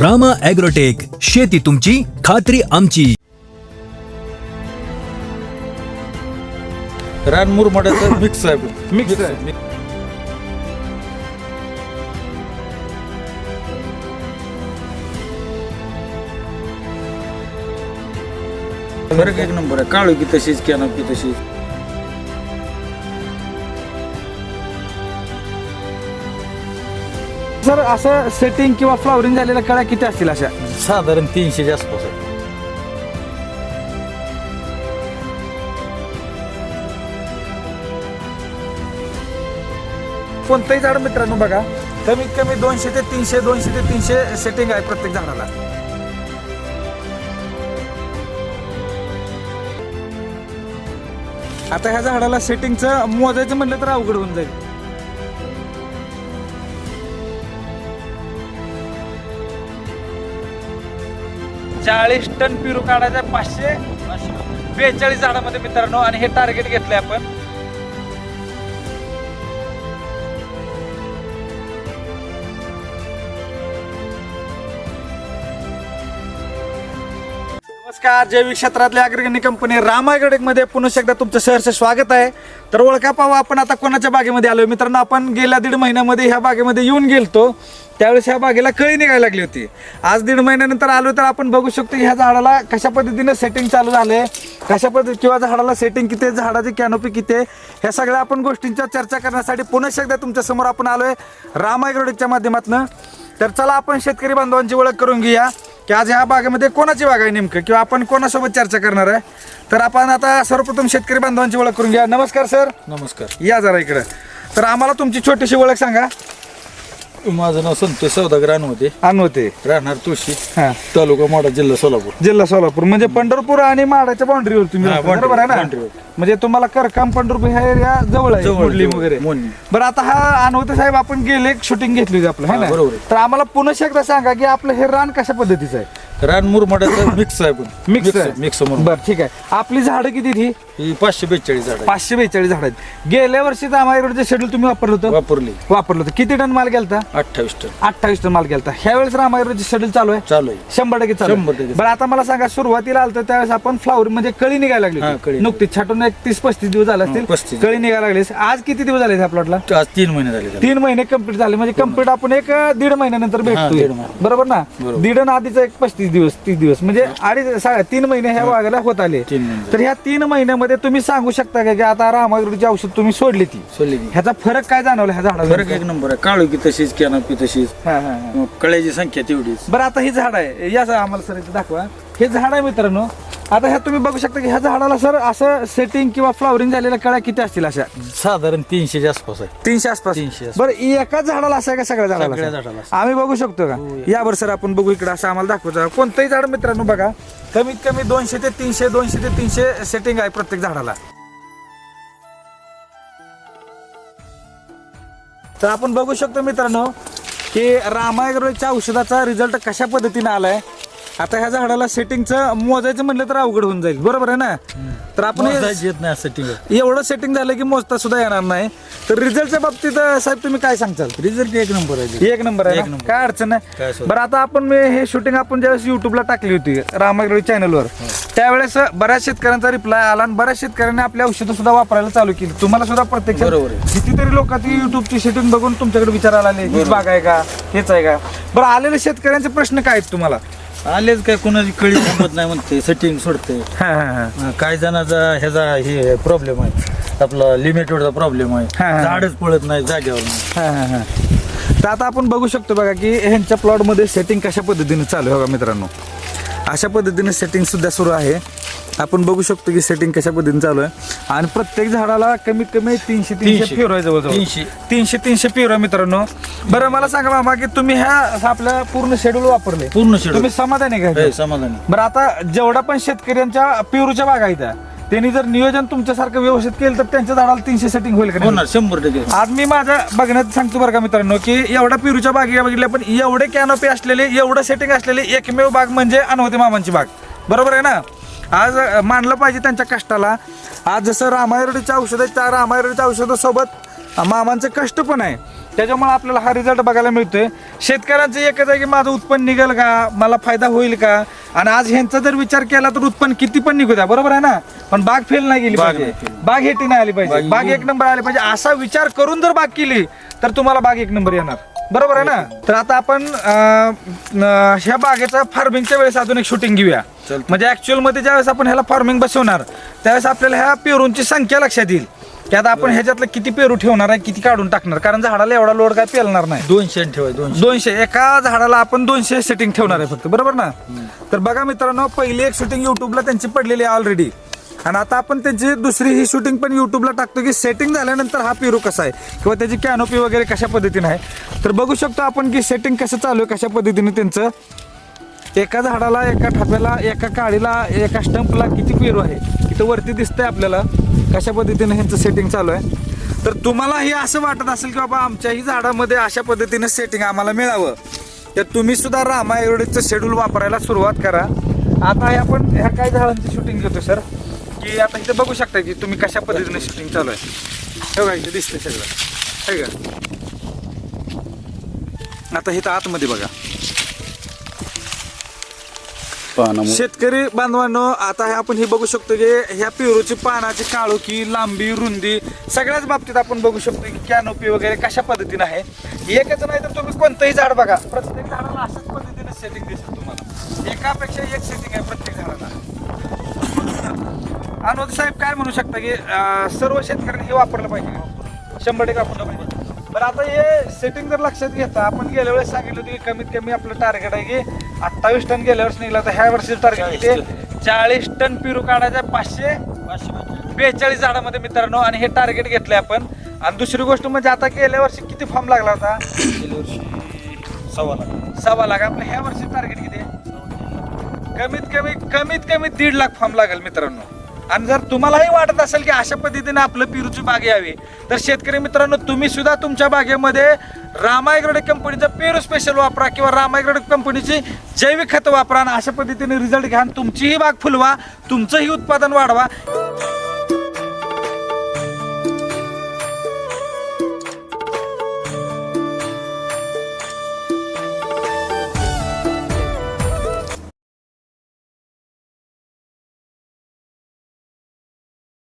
Rama agrotech शेती तुमची खात्री आमची. रान मुरमाड्याचं मिक्स आहे. मिक्स आहे. फरक एक नंबर आहे. काळू की तशीच कॅनपी तशीच. सर असं सेटिंग किंवा फ्लॉवरिंग झालेल्या कळ्या किती असतील अशा? साधारण तीनशेच्या आसपास आहे कोणतंही झाड मित्रांनो बघा कमीत कमी दोनशे ते तीनशे दोनशे ते तीनशे सेटिंग आहे प्रत्येक झाडाला. आता ह्या झाडाला सेटिंगचं मोजायचं म्हटलं तर अवघड होऊन जाईल. चाळीस टन पिरू काढायचा पाचशे? बेचाळीस झाडामध्ये मित्रांनो आणि हे टार्गेट घेतलंय आपण. नमस्कार जैविक क्षेत्रातल्या अग्रगण्य कंपनी रामायगडेकमध्ये पुन्हा एकदा तुमचं सहर्ष स्वागत आहे. तर ओळखा पाहू आपण आता कोणाच्या बागेमध्ये आलो मित्रांनो आपण गेल्या दीड महिन्यामध्ये ह्या बागेमध्ये येऊन गेलतो. त्यावेळेस ह्या बागेला कळी निघायला लागली होती. आज दीड महिन्यानंतर आलो तर आपण बघू शकतो ह्या झाडाला कशा पद्धतीनं सेटिंग चालू झाले कशा पद्धती किंवा झाडाला सेटिंग किती आहे झाडाची कॅनोपी किती आहे ह्या सगळ्या आपण गोष्टींच्या चर्चा करण्यासाठी पुन्हा एकदा तुमच्यासमोर आपण आलोय रामायगडेकच्या माध्यमातून. तर चला आपण शेतकरी बांधवांची ओळख करून घेऊया. की आज ह्या बागेमध्ये कोणाची बाग आहे नेमकं? किंवा आपण कोणासोबत चर्चा करणार आहे? तर आपण आता सर्वप्रथम शेतकरी बांधवांची ओळख करून घ्या. नमस्कार सर. नमस्कार. या जरा इकडं. तर आम्हाला तुमची छोटीशी ओळख सांगा. माझं नाव संतोष सौदागर होते होते राहणार तुळशी हा. तालुका माडा जिल्हा सोलापूर. जिल्हा सोलापूर. म्हणजे पंढरपूर आणि माडाच्या बाउंड्रीवर तुम्ही हा, राहता, boundary- बरोबर आहे ना? वर. म्हणजे तुम्हाला करकाम पंढरपूर ह्या एरिया जवळ आहे जवळ, मुरली जवळ. वगैरे. बरं आता हा अनवते साहेब आपण गेले शूटिंग घेतली होती आपलं है हा, ना? बरोबर आहे. तर आम्हाला पुन्हा एकदा सांगा की आपलं हे रान कशा पद्धतीचं आहे? रान मुरमाड्याचं मिक्स आहे पण. मिक्स मिक्स मुरमाड बरं ठीक आहे. आपली झाडं किती ती ही? पाचशे बेचाळीस झाड पाचशे बेचाळीस झाड आहेत. गेल्या वर्षी रामायगडचं शेड्यूल तुम्ही वापरलं होतं? वापरली. वापरलं होतं. किती टन माल गेलता? अठ्ठावीस टन. अठ्ठावीस टन माल गेलता. ह्या वेळेस रामायगडचं शेड्यूल चालू आहे? चालू आहे. शंभर टक्के. शंभर टक्के. बरं आता मला सांगा सुरुवातीला आलं त्यावेळेस आपण फ्लावर म्हणजे कळी निघायला लागली. नुकतीच छाटून एक तीस पस्तीस दिवस झाले असतील. 35. कळी निघायला लागली. आज किती दिवस झाले ह्या प्लॉटला आज तीन महिने झाले. तीन महिने कंप्लीट झाले. म्हणजे कंप्लीट आपण एक दीड महिन्यानंतर महिना. बरोबर ना. दीड आधीचा एक पस्तीस दिवस तीस दिवस. म्हणजे अडीच साडे तीन महिने ह्या भागाला होत आले. तीन महिने तर ह्या तीन महिन्यामध्ये तुम्ही सांगू शकता का की आता रामागडची औषध तुम्ही सोडली ती? सोडली ती. ह्याचा फरक काय जाणवला ह्या झाडावर? फरक एक नंबर आहे. काळू की तशीच कॅनपी तशीच. हा, हा, हा. मग कळ्याची संख्या तेवढीच. बरं आता हे झाड आहे. या सर आम्हाला सर इथे दाखवा. हे झाड आहे मित्रांनो. आता ह्या तुम्ही बघू शकता की ह्या झाडाला सर असं सेटिंग किंवा फ्लॉवरिंग झालेल्या कळ्या किती असतील अशा? साधारण तीनशेच्या आसपास आहे. तीनशे आसपास? तीनशे आसपास. बरं एकाच झाडाला असं आहे का सगळ्या झाडाला सगळ्या असं? झाडाला असं. आम्ही बघू शकतो का? यावर सर आपण बघू इकडे असं आम्हाला दाखवतो कोणतंही झाड मित्रांनो बघा कमीत कमी दोनशे ते तीनशे दोनशे ते तीनशे सेटिंग आहे प्रत्येक झाडाला. तर आपण बघू शकतो मित्रांनो की रामायग्रोच्या औषधाचा रिझल्ट कशा पद्धतीने आलाय? आता ह्या झाडाला सेटिंगचं मोजायचं म्हटलं तर अवघड होऊन जाईल. बरोबर आहे ना? तर आपण हे- मोजायची येत नाही असं टिंग एवढं सेटिंग झालं की मोजता सुद्धा येणार नाही. तर रिझल्टच्या बाबतीत अं, साहेब तुम्ही काय सांगचाल रिझल्ट एक नंबर आहे एक नंबर आहे एक ना? नंबर. काय अडचण नाही. बरं आता आपण मी हे शूटिंग आपण ज्यावेळेस युट्यूबला टाकली होती रामागडी चॅनलवर त्यावेळेस बऱ्याच शेतकऱ्यांचा रिप्लाय आला आणि बऱ्याच शेतकऱ्यांनी आपली औषधं सुद्धा वापरायला चालू केली. तुम्हाला सुद्धा प्रत्यक्ष बरोबर आहे. कितीतरी लोक ती युट्यूबची शूटिंग बघून तुमच्याकडे विचारायला आले हीच बाग आहे का? हेच आहे का? बरं आलेले शेतकऱ्यांचे प्रश्न काय आहेत तुम्हाला? आलेच काय कोणाची कळी थांबत नाही म्हणते सेटिंग सोडते हा, हा, हा. अं, काही जणांचा ह्याचा हे प्रॉब्लेम आहे आपला लिमिटेडचा प्रॉब्लेम आहे हा, हा. झाडच पळत नाही जागेवर नाही. हा, हा, हा. तर आता आपण बघू शकतो बघा की ह्यांच्या प्लॉटमध्ये सेटिंग कशा पद्धतीने चालू आहे बघा मित्रांनो अशा पद्धतीने सेटिंग सुद्धा सुरू आहे आपण बघू शकतो की सेटिंग कशा पद्धतीने चालू आहे. आणि प्रत्येक झाडाला कमीत कमी तीनशे तीनशे. प्युअर आहे जवळजवळ. तीनशे. तीनशे तीनशे आहे मित्रांनो. बरं मला सांगा मामा की तुम्ही ह्या आपल्या पूर्ण शेड्यूल वापरले. पूर्ण शेड्यूल तुम्ही समाधानी आहे का हे, समाधानी. बरं आता जेवढा पण शेतकऱ्यांच्या पिरूच्या बागा आहेत त्या, त्यांनी जर नियोजन तुमच्यासारखं व्यवस्थित केलं तर त्यांच्या झाडाला तीनशे सेटिंग होईल का शंभर टक्के. आज मी माझ्या बघण्यात सांगतो बरं का मित्रांनो की एवढा पिरूच्या बागी बघितल्या पण एवढे कॅनोपी असलेले एवढं सेटिंग असलेली एकमेव बाग म्हणजे अनवते मामांची बाग. बरोबर आहे ना? आज मानलं पाहिजे त्यांच्या कष्टाला. आज जसं रामायरोडीच्या औषधं त्या रामायरोडीच्या औषधासोबत मामांचं कष्ट पण आहे. त्याच्यामुळे आपल्याला हा रिझल्ट बघायला मिळतोय. शेतकऱ्यांचं एकच आहे की माझं उत्पन्न निघेल का? मला फायदा होईल का? आणि आज ह्यांचा जर विचार केला तर उत्पन्न किती पण निघू द्या. बरोबर आहे ना? पण बाग फेल नाही गेली बाग पाहिजे. बाग हेटी नाही आली पाहिजे. बाग एक नंबर आली पाहिजे. असा विचार करून जर बाग केली तर तुम्हाला बाग एक नंबर येणार. बरोबर आहे ना? तर आता आपण ह्या बागेचं फार्मिंगच्या वेळेस अजून एक शूटिंग घेऊया. म्हणजे ऍक्च्युअलमध्ये ज्यावेळेस आपण ह्याला फार्मिंग बसवणार त्यावेळेस आपल्याला ह्या पेरूंची संख्या लक्षात येईल. की आता आपण ह्याच्यातलं किती पेरू ठेवणार आहे किती काढून टाकणार? कारण झाडाला एवढा लोड काय पेलणार नाही. दोनशे ठेवाय दोनशे. दोनशे. एका झाडाला आपण दोनशे सेटिंग ठेवणार आहे फक्त. बरोबर ना? तर बघा मित्रांनो पहिली एक शूटिंग युट्यूबला त्यांची पडलेली आहे ऑलरेडी आणि आता आपण त्यांची दुसरी ही शूटिंग पण युट्यूबला टाकतो की सेटिंग झाल्यानंतर हा पेरू कसा आहे? किंवा त्याची कॅनोपी वगैरे कशा पद्धतीने आहे? तर बघू शकतो आपण की सेटिंग कसं चालू आहे कशा पद्धतीने त्यांचं एका झाडाला एका ठाप्याला एका काडीला एका स्टंपला किती पेरू आहे? इथं वरती दिसतंय आपल्याला कशा पद्धतीने ह्यांचं सेटिंग चालू आहे. तर तुम्हाला हे असं वाटत असेल की बाबा आमच्याही झाडामध्ये अशा पद्धतीने सेटिंग आम्हाला मिळावं. तर तुम्ही सुद्धा रामा एवढेचं शेड्यूल वापरायला सुरुवात करा. आता हे आपण ह्या काही झाडांची शूटिंग घेतो सर की आता इथं बघू शकता की तुम्ही कशा पद्धतीने शूटिंग चालू आहे. हे बघा इथे दिसतंय सगळं. हे का आता इथं आतमध्ये बघा. शेतकरी बांधवांनो आता हे आपण हे बघू शकतो की ह्या पेरूची पानाची काळोखी लांबी रुंदी सगळ्याच बाबतीत आपण बघू शकतो की कॅनोपी वगैरे कशा पद्धतीने आहे. एकच नाही तर तुम्ही कोणतंही झाड बघा. प्रत्येक झाडाला अशाच पद्धतीने सेटिंग दिसेल तुम्हाला. एकापेक्षा एक सेटिंग आहे प्रत्येक झाडाला. अनुद साहेब काय म्हणू शकता की सर्व शेतकऱ्यांनी हे वापरलं पाहिजे. शंभर टक्के वापरलं पाहिजे. बरं आता हे सेटिंग जर लक्षात घेता आपण गेल्या वेळेस सांगितलं होतं की कमीत कमी आपलं टार्गेट आहे की अठ्ठावीस टन गेल्या वर्षी निघला तर ह्या वर्षी टार्गेट किती चाळीस टन पिरू काढायचा पाचशे बेचाळीस झाडामध्ये मित्रांनो आणि हे टार्गेट घेतलंय आपण. आणि दुसरी गोष्ट म्हणजे आता गेल्या वर्षी किती फॉर्म लागला होता? गेल्या वर्षी सव्वा लाख. सव्वा लाख. आपलं ह्या वर्षी टार्गेट किती? कमीत कमी कमीत कमी दीड लाख फॉर्म लागेल मित्रांनो. आणि जर तुम्हालाही वाटत असेल की अशा पद्धतीने आपलं पेरूची बाग यावी तर शेतकरी मित्रांनो तुम्ही सुद्धा तुमच्या बागेमध्ये रामायग्रोडिक कंपनीचं पेरू स्पेशल वापरा किंवा रामायग्रोडिक कंपनीची जैविक खतं वापरा आणि अशा पद्धतीने रिझल्ट घ्या आणि तुमचीही बाग फुलवा तुमचंही उत्पादन वाढवा.